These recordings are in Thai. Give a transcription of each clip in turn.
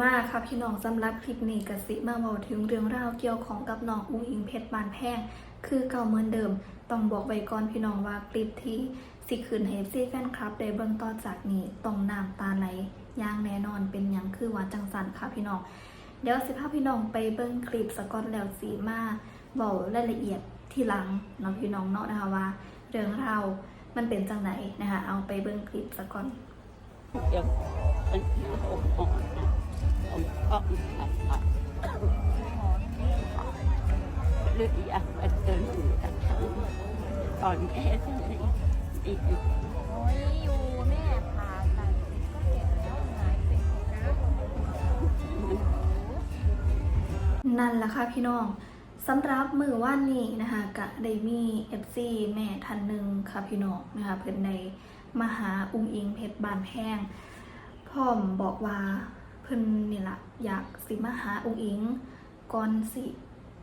มาค่ะพี่น้องสำหรับคลิปนี้กสิมาบอกถึงเรื่องราวเกี่ยวของกับน้องอุ้งอิงเพชรบานแพงคือเก่าเหมือนเดิม ต้องบอกไว้ก่อนพี่น้องว่าคลิปที่สิคืนเฮฟซี่แฟนคลับได้เบิ่งต่อจากนี้ต้องน้ำตาไหลย่างแน่นอนเป็นอย่างคือว่าจังสันค่ะพี่น้อง เดี๋ยวสิพาพี่น้องไปเบิ่งคลิปสกอตแล้วสีมาบอกรายละเอียดที่หลังเน้องพี่น้องเนาะนะคะว่า เรื่องราวมันเป็นจังไหนนะคะเอาไปเบิ่งคลิปสกอน เดี๋ยอ่อนอ่อนอ่อนอ่อนหรืออยากเป็นเดินอยู่กับฉันตอนแม่ฉันนี่อีกโอ้ยอยู่แม่ผ่าตัดก็เจ็บแล้วหายเป็นแล้วนั่นแหละค่ะพี่น้องสำหรับมือว่านนี้นะคะกะได้มี FC แม่ท่านหนึ่งค่ะพี่น้องนะคะเพิ่อนในมหาอุ้งอิงเพชรบานแพงพร้อมบอกว่า เพิ่นนี่ละอยากสิมาหาอุ้งอิงก่อนสิ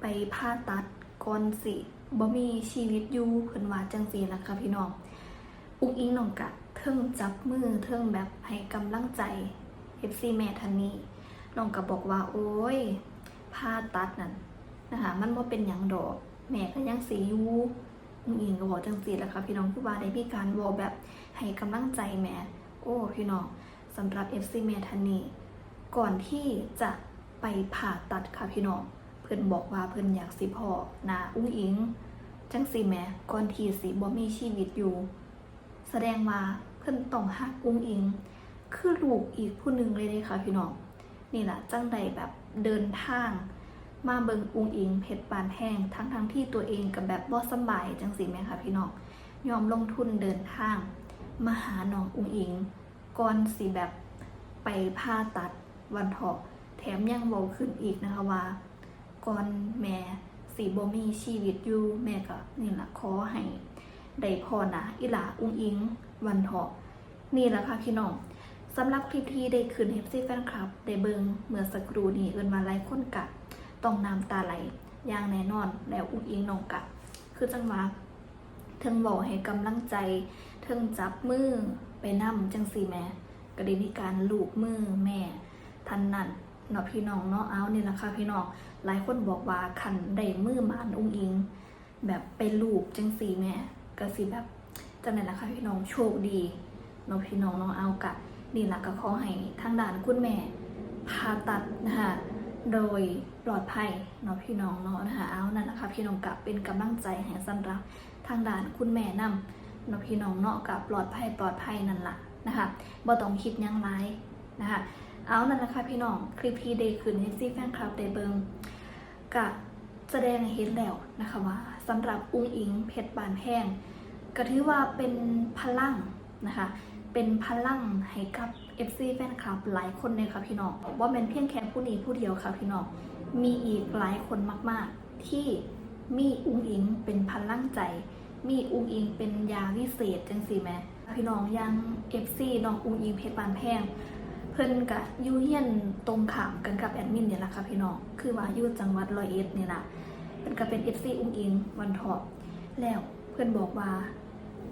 ไปผ่าตัดก่อนสิบ่มีชีวิตอยู่เพิ่นว่าจังซี่ล่ะค่ะพี่น้องอุ้งอิงน้องกะเทิงจับมือเทิงแบบให้กำลังใจ FC แม่ท่านนี้น้องก็บอกว่าโอ้ยผ่าตัดนั่นนะคะมันว่าเป็นอย่างดอกแม่ก็ยังสีอยู่อุ้งอิงก็บอกจังสีแหล้วค่ะพี่น้องคือว่าได้มีการบอกแบบให้กำลังใจแม่โอ้พี่น้องสำหรับ FC แม่ทันนี้ ก่อนที่จะไปผ่าตัดค่ะพี่น้อง เพิ่อนบอกว่าเพิ่อนอยากสิพ่อนาอุ้งอิง จังสีแม่ก่อนที่สิบ่มีชีวิตอยู่ แสดงว่าเพิ่อนต้องหักอุ้งอิง คือลูกอีกผู้หนึ่งเลยเลยค่ะพี่น้อง นี่แหละจังใดแบบเดินทาง มาเบิงอุ้งอิงเพชรปานแห้งทั้งทั้งที่ตัวเองกับแบบบ่สบายจังสิแม่ค่ะพี่น้องยอมลงทุนเดินทางมาหาน้องอุ้งอิงก่อนสิแบบไปผ่าตัด วันเถาะแถมยังเว้าขึ้นอีกนะคะว่า ก่อนแม่สีบ่มีชีวิตอยู่แม่ก็นี่แหละขอให้ได้พอนะอิหลาอุ้งอิง วันเถาะนี่แหละค่ะพี่น้องสำหรับคลิปที่ได้คืนเฮฟซี่แฟนคลับได้เบิงเมื่อสักครู่นี้เอินมาไล่ค้นกะต้องน้ำตาไหลอย่างแน่นอนแล้วอุ้งอิงน้องกะ คือจังหวะเทิงบอกให้กำลังใจเทิงจับมือไปนำจังสีแม่ก็ได้มีการลูบมือแม่ ทันนั้นเนาะพี่น้องเนาะเอานี่แหละค่ะพี่น้องหลายคนบอกว่าคันได้มือมานอุ้งอิง แบบไปลูบจังสีแม่ก็สิแบบจังไหนละคะพี่น้องโชคดีเนาะพี่น้องเนาะเอากะนี่แหละก็ขอให้ทางด่านคุณแม่ผ่าตัดนะคะโดยปลอดภัยเนาะพี่น้องเนาะนะคะเอานั่นนะคะพี่น้องกับเป็นกำลังใจให้สำหรับทางด่านคุณแม่นำเนาะพี่น้องเนาะกับปลอดภัยปลอดภัยนั่นแหละนะคะบ่ต้องคิดยังไรนะคะ เอานั่นนะคะพี่น้อง คลิปที่เดย์คืนให้ซี่แฟนคลับได้เบิงกะแสดงให้เห็นแล้วนะคะว่าสำหรับอุ้งอิงเพชรบานแห้งก็ถือว่าเป็นพลังนะคะเป็นพลังให้กับ FC แฟนคลับหลายคนเลยค่ะพี่น้องว่าเป็นเพียงแค่ผู้นี้ผู้เดียวค่ะพี่น้องมีอีกหลายคนมาก ๆ ที่มีอุ้งอิงเป็นพลังใจ มีอุ้งอิงเป็นยาวิเศษจังสีแม่พี่น้องยัง FC น้องอุ้งอิงเพชรบานแพง เพิ่นกะอยู่เฮียนตรงขามกันกับแอดมินเนี่ยแหละค่ะพี่น้องคือว่าอยู่จังหวัดร้อยเอ็ดเนี่แหละเพิ่นก็เป็น FC อุ้งอิงวันทอบแล้วเพิ่นบอกว่า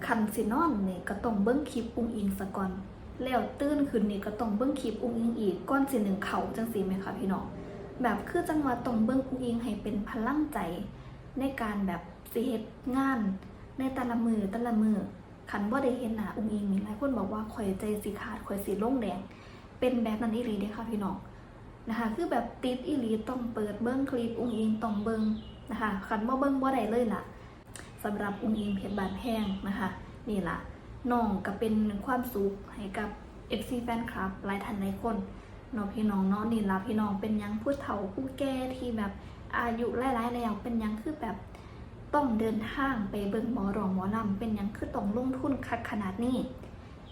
คันสินอนนี่ก็ต้องเบิ้งคลิปอุ้งอิงซะก่อนแล้วตื่นขึ้นนี่ก็ต้องเบิ้งคลิปอุ้งอิงอีกก้อนสิหนึ่งเขาจังสีไหมคะพี่น้องแบบคือจังหวะต้องเบิ้งอุ้งอิงให้เป็นพลังใจ ในการแบบสิเฮ็ดงาน ในแต่ละมือแต่ละมือคันบ่ได้เห็นหน้าอุ้งอิงนี่หลายคนบอกว่าข่อยใจสิขาดข่อยสิลงแดง เป็นแบบนั้นอีหลีเด้ค่ะพี่น้องนะคะ คือแบบติดอีหลีต้องเปิดเบิ้งคลิปอุ้งอิงต้องเบิ้งนะคะคันบ่เบิ้งบ่ได้เลยล่ะสำหรับอุ้งอิงเพชรบานแพงนะคะ นี่ล่ะน้องก็เป็นความสุขให้กับ FC แฟนคลับหลายท่านหลายคนเน้องพี่น้องเนาะนี่ล่ะพี่น้องเป็นยังผู้เฒ่าผู้แก่ที่แบบอายุหลายๆแล้วเป็นยังคือแบบต้องเดินทางไปเบิ่งหมอรองหมอลำเป็นยังคือต้องลงทุนคักขนาดนี้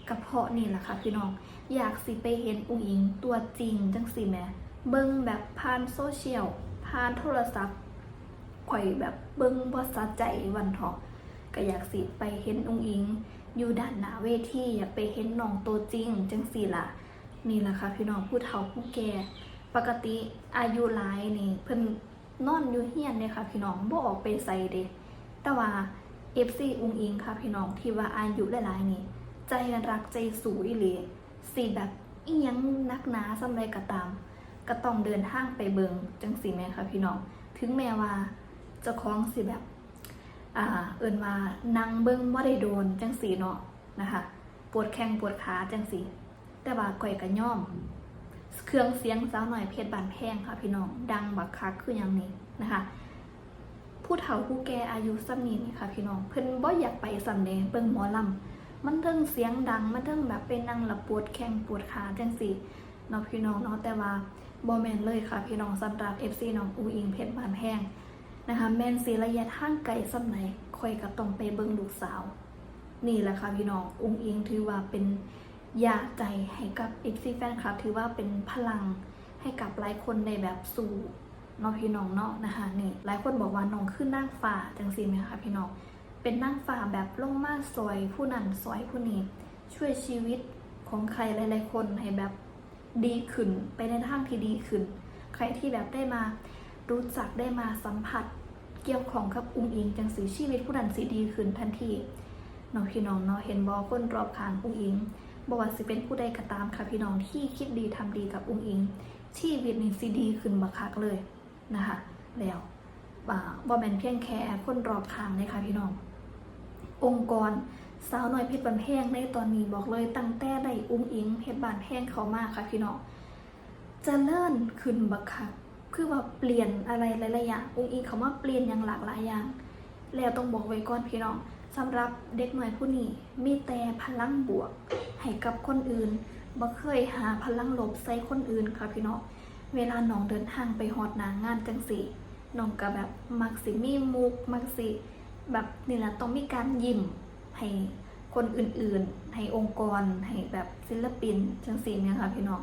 กระเพาะนี่แหละค่ะพี่น้อง อยากสิไปเห็นอุ้งอิงตัวจริงจังสิแม่เบิ่งแบบผ่านโซเชียลผ่านโทรศัพท์ข่อยแบบเบิ้งบ่สะใจวันเถาะก็อยากสิไปเห็นองค์อิง อยู่ด้านหน้าเวทีอยากไปเห็นน้องตัวจริงจังสี่ล่ะนี่แหละค่ะพี่น้องผู้เฒ่าผู้แก่ปกติอายุหลายนี่เพิ่นนอนอยู่เฮียนเนี่ยค่ะพี่น้องบ่ออกไปใส่เด้แต่ว่า FC องอิงค่ะพี่น้องที่ว่าอายุหลายๆนี่ ใจรักใจสูอีหลีสิแบบอียังนักหนาสำไรก็ตาม ก็ต้องเดินทางไปเบิงจังสีแม่ค่ะพี่น้อง ถึงแม้ว่าเจ้าของสิแบบ อ่า เอิ่นว่านั่งเบิงว่าได้โดนจังสีเนาะนะคะ ปวดแข้งปวดขาจังสีแต่ว่าก่อยก็ย่อม เครื่องเสียงสาวหน่อยเพชรบานแพงค่ะพี่น้อง ดังบักคักคืออย่างนี้นะคะผู้เฒ่าผู้แก่อายุสักนิดนี่ค่ะพี่น้อง เพิ่นบ่อยากไปสำเดงเบิ่งหมอลำ มันเทิงเสียงดัง มันเทิงแบบเป็นนั่งและปวดแข้งปวดขาจังซี่เนาะพี่น้องเนาะแต่ว่าบ่แมนเลยค่ะ พี่น้องสำหรับ FC น้องอูอิงเพชรบานแพงนะคะแมนสิระยะทางไกลสำไหนคอยก็ต้องไปเบิ่งลูกสาว นี่แหละค่ะพี่น้ององค์อิงถือว่าเป็นยาใจให้กับ FC แฟนคลับ ถือว่าเป็นพลังให้กับหลายคนในแบบสู่เนาะพี่น้องเนาะนะคะนี่หลายคนบอกว่าน้องขึ้นนั่งฟ้าจังซี่ไหมคะพี่น้อง เป็นนั่งฟ้าแบบลงมาซอยผู้นั้นซอยผู้นี้ช่วยชีวิตของใครหลาย ๆ คนให้แบบดีขึ้นไปในทางที่ดีขึ้น ใครที่แบบได้มารู้จักได้มาสัมผัสเกี่ยวของกับอุ้งอิงจังสีชีวิตผู้นั้นสิดีขึ้นทันทีน้องพี่น้องเนาะเห็นบอคนรอบข้างอุ้งอิงบอกว่าสิเป็นผู้ใดก็ตามค่ะพี่น้องที่คิดดีทำดีกับอุ้งอิง ชีวิตนี่สิดีขึ้นบักคักเลยนะคะแล้วบ่าบ่แมนเพียงแค่คนรอบข้างเลยค่ะพี่น้อง องค์กรสาวน้อยเพชรบานแพงในตอนนี้บอกเลยตั้งแต่ได้อุ้งอิงเพชรบานแพงเขามากค่ะพี่น้องจะเลื่อนขึ้นบักคักคือว่าเปลี่ยนอะไรหลายๆอย่างอุ้งอิงเขามาเปลี่ยนอย่างหลากหลายอย่าง แล้วต้องบอกไว้ก่อนพี่น้องสำหรับเด็กหน่อยผู้นี้มีแต่พลังบวกให้กับคนอื่นบ่เคยหาพลังลบใส่คนอื่นค่ะพี่น้องเวลาน้องเดินทางไปฮอดนางานจังสีน้องก็แบบมักสิมีมุกมักสิ แบบนี่แหละต้องมีการยิ้มให้คนอื่นๆ ให้องค์กร ให้แบบศิลปินจังสีเนี่ยค่ะพี่น้อง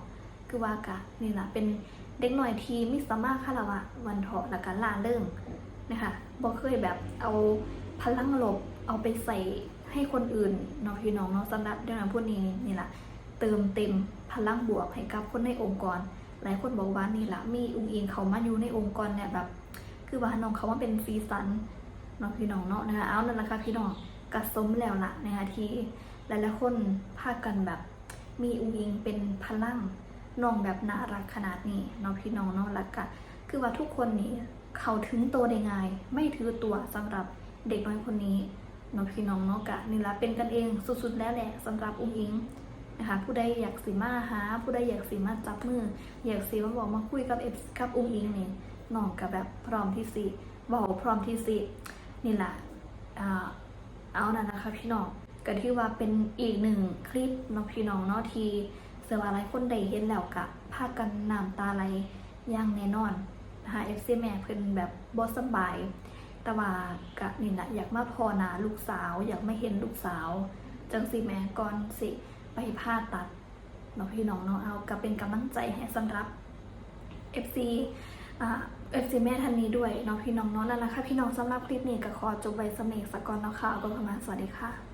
คือว่ากะนี่แหละเป็นเด็กหน่อยที่มิสามารถคาราวะวันเถาะและการล่าเริ่มนะคะบ่เคยแบบเอาพลังลบเอาไปใส่ให้คนอื่นเนาะพี่น้องเนาะสำหรับเรื่องนั้นพวกนี้นี่แหละเติมเต็มพลังบวกให้กับคนในองค์กร หลายคนบอกว่านี่แหละมีอุ้งอิงเขามาอยู่ในองค์กรเนี่ยแบบ คือว่าน้องเขาว่าเป็นซีซัน เนาะพี่น้องเนาะนะคะเอานั่นแหละค่ะพี่น้องกระสมแล้วล่ะนะคะที่หลายๆคนพากันแบบมีอุ้งอิงเป็นพลังน้องแบบน่ารักขนาดนี้เนาะพี่น้องเนาะแล้วก็คือว่าทุกคนนี่เขาถึงโตได้ง่าย ไม่ถือตัวสำหรับเด็กน้อยคนนี้น้องพี่น้องเนาะกะนี่ละเป็นกันเองสุดๆแล้วแหละสำหรับอุ้งอิงนะคะผู้ใดอยากสิมาหา ผู้ใดอยากสิมาจับมือ อยากสิมาบอกมาคุยกับเอฟกับอุ้งอิงนี่น้องกับแบบพร้อมที่สิบอกพร้อมที่สิ นี่แหละเอานั่นนะคะพี่น้องก็ถือว่าเป็นอีกหนึ่งคลิปเน้องพี่น้องเนาะที่เสือว่าหลายคนได้เห็นแล้วกะพากันน้ำตาไหลอย่างแน่นอนนะคะเอฟซีแม่เพิ่นแบบบ่สบาย แต่ว่ากะนี่นะอยากมาพอนาลูกสาว อยากมาเห็นลูกสาว จังสิแม่ก่อนสิไปผ่าตัดเนาะพี่น้องเนาะเอาก็เป็นกำลังใจให้สำหรับ FC อ่า FC แม่ท่านนี้ด้วยเนาะพี่น้องเนาะนั่นแหละคะ พี่น้องสำหรับคลิปนี้ก็ขอจบไว้สำเนีสกก่อนเนาะค่ะเอาก็ประมาณสวัสดีค่ะ